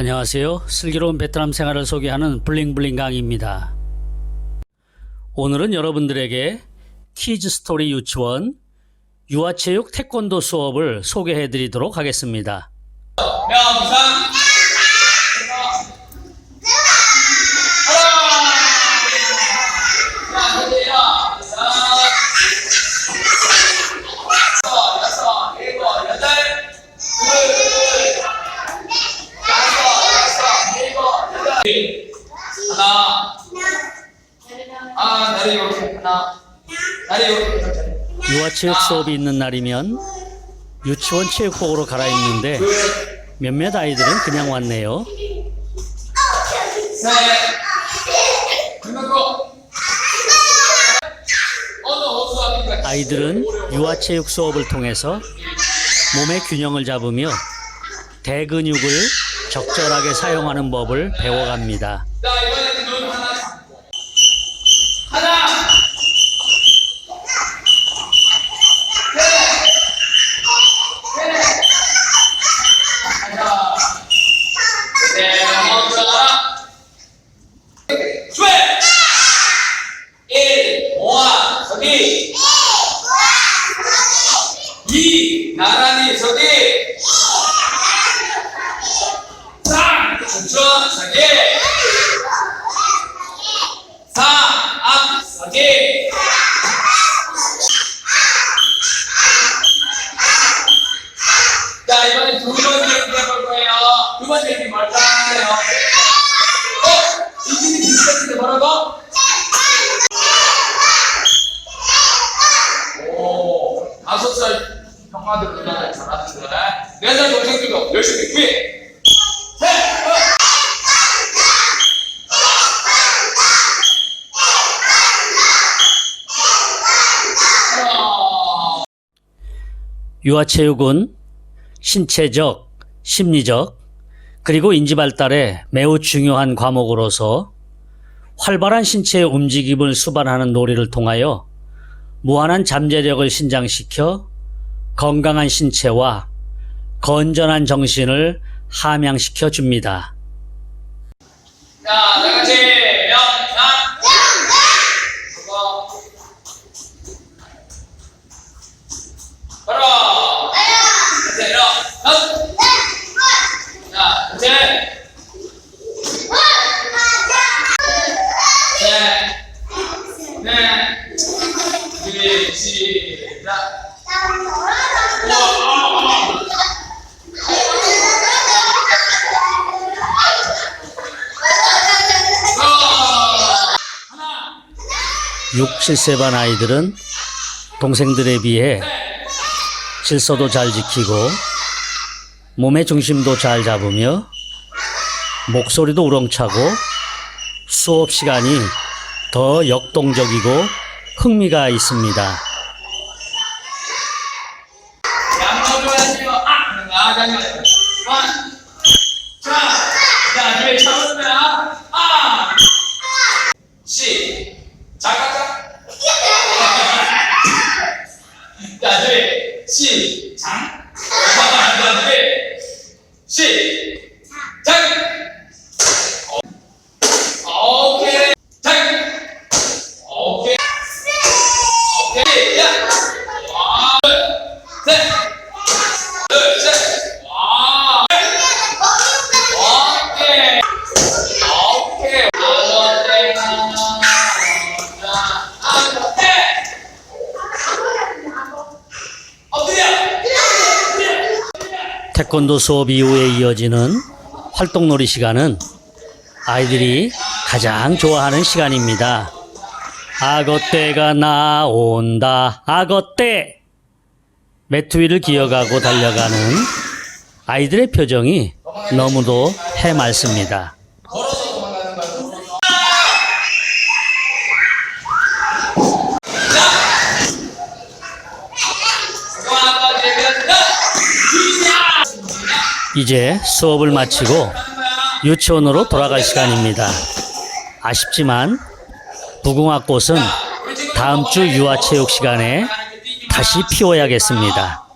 안녕하세요. 슬기로운 베트남 생활을 소개하는 블링블링 강입니다. 오늘은 여러분들에게 키즈 스토리 유치원 유아체육 태권도 수업을 소개해 드리도록 하겠습니다. 명상 하나 아 다리 이렇게 하나 다리 이렇게 유아 체육 수업이 있는 날이면 유치원 체육복으로 갈아입는데 몇몇 아이들은 그냥 왔네요. 아이들은 유아 체육 수업을 통해서 몸의 균형을 잡으며 대근육을 적절하게 사용하는 법을 배워갑니다. 자 이번에는 눈 하나 잡고 하나 네, 멈춰라. შვ! 일, 모아, 서기. 이, 나란히 서기. 삼, 멈춰, 서기. 사, 앞, 서기. 자, 이번에 두 번째 해볼 거예요. 두 번째 얘기 뭘까요? 어? 이진이 비슷했는데 뭐라고? 오, 다섯 살 형아들 누나들 잘하는데. 네살 동생들도 열심히 퀴! 셋! 어. 하나, 유아체육은 신체적, 심리적, 그리고 인지 발달에 매우 중요한 과목으로서 활발한 신체의 움직임을 수반하는 놀이를 통하여 무한한 잠재력을 신장시켜 건강한 신체와 건전한 정신을 함양시켜 줍니다. 자, 다 같이 명상. 바로. 네, 일어나. 자, 이제. 네. 네. 준비, 시작. 우와. 6, 7세 반 아이들은 동생들에 비해 질서도 잘 지키고 몸의 중심도 잘 잡으며 목소리도 우렁차고 수업 시간이 더 역동적이고 흥미가 있습니다. 아, 아, 잠깐만. 원. 자, 자, 뒤에 쳐보세요. 아, 시. 자 가 자. 자, 뒤에 시. 태권도 수업 이후에 이어지는 활동놀이 시간은 아이들이 가장 좋아하는 시간입니다. 악어떼가 나온다. 악어떼! 매트 위를 기어가고 달려가는 아이들의 표정이 너무도 해맑습니다. 이제 수업을 마치고 유치원으로 돌아갈 시간입니다. 아쉽지만 무궁화 꽃은 다음 주 유아체육 시간에 다시 피워야겠습니다.